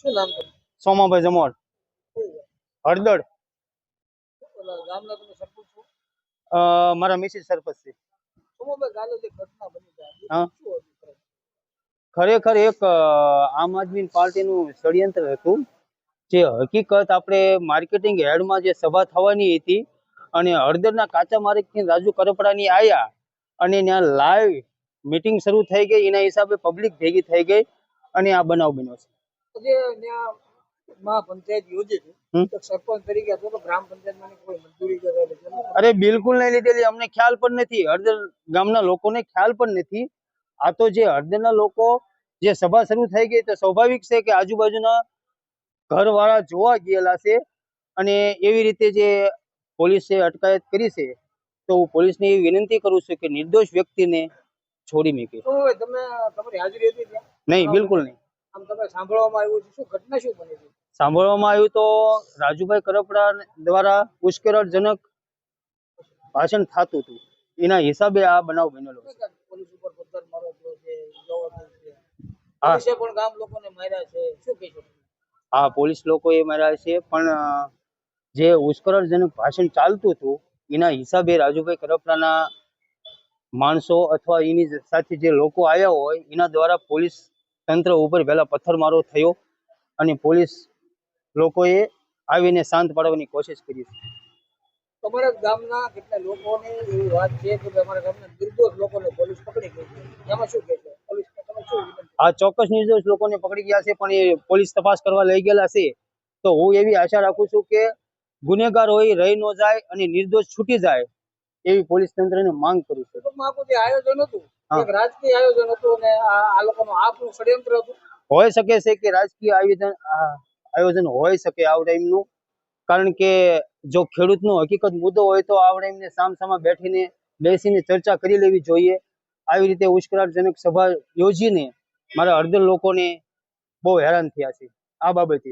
શું નામ તમારું? સોમાભાઈ ગામના તમે સરપંચ છો? મારા મિસિસ સરપંચ છે. સોમાભાઈ કાલે જે ઘટના બની છે હા. ખરેખર? એક આમ આદમી પાર્ટીનું ષડયંત્ર હતું. જે હકીકત આપણે માર્કેટિંગ હેડમાં જે સભા થવાની હતી અને હળદરના કાચા માર્કેટથી રાજુ કરપડાની આયા અને ત્યાં લાઈવ મીટિંગ શરૂ થઈ ગઈ. એના હિસાબે પબ્લિક ભેગી થઈ ગઈ અને આ બનાવ બન્યો છે. જે માં પંચાયત યોજી છે તો સરપંચ તરીકે અથવા તો ગ્રામ પંચાયતમાં કોઈ મંજૂરી કે કંઈ અરે બિલકુલ નહીં લીધેલી અમને ખ્યાલ પણ નથી. હળદર ગામના લોકોને ખ્યાલ પણ નથી. આ તો જે હળદરના લોકો જે સભા શરૂ થઈ ગઈ તો સ્વાભાવિક છે કે આજુબાજુના ઘરવાળા જોવા ગયેલા છે અને એવી રીતે જે પોલીસે અટકાયત કરી છે તો હું પોલીસને એવી વિનંતી કરું છું કે નિર્દોષ વ્યક્તિને છોડી મૂકે. તમે તમારી હાજરી હતી નહીં બિલકુલ નહીં. આમ તમે સાંભળવામાં આવ્યું છે. શું ઘટના શું બની સાંભળવામાં આવ્યું તો રાજુભાઈ કરપડા દ્વારા ઉશ્કેરણજનક ભાષણ થતું હતું. એના હિસાબે આ બનાવ બનેલો છે. પોલીસ લોકો એ હા. માર્યા છે. શું કહેશો આ પોલીસ લોકોએ માર્યા છે પણ જે ઉશ્કેરણજનક ભાષણ ચાલતું હતું એના હિસાબે રાજુભાઈ કરપડાના માણસો અથવા એની સાથે જે લોકો આવ્યા હોય એના દ્વારા પોલીસ તંત્ર ઉપર પહેલા પથ્થરમારો થયો અને પોલીસ લોકોએ આવીને શાંત પાડવાની કોશિશ કરી છે. તમારા ગામના કેટલા લોકોની એવી વાત છે કે અમારા ગામના નિર્દોષ લોકોને પોલીસ પકડી ગઈ છે? એમાં શું કહેશો પોલીસ તમે શું વિનંતી? આ ચોક્કસ નિર્દોષ લોકોને પકડી ગયા છે પણ એ પોલીસ તપાસ કરવા લઈ ગયેલા છે. તો હું એવી આશા રાખું છું કે ગુનેગાર હોય રહી ન જાય અને નિર્દોષ છૂટી જાય એવી પોલીસ તંત્રને માંગ કરું છું. આયોજન હતું રાજકીય આયોજન હતું અને આ આ લોકોનું આપનું ષડયંત્ર હતું. હોઈ શકે છે કે રાજકીય આયોજન આયોજન હોઈ શકે આ ટાઈમનું કારણ કે જો ખેડૂતનો હકીકત મુદ્દો હોય તો આ ટાઈમને સામસામા બેઠીને બેસીને ચર્ચા કરી લેવી જોઈએ. આવી રીતે ઉશ્કરાટજનક સભા યોજીને મારા અડધર લોકોને બહુ હેરાન થયા છે આ બાબતે.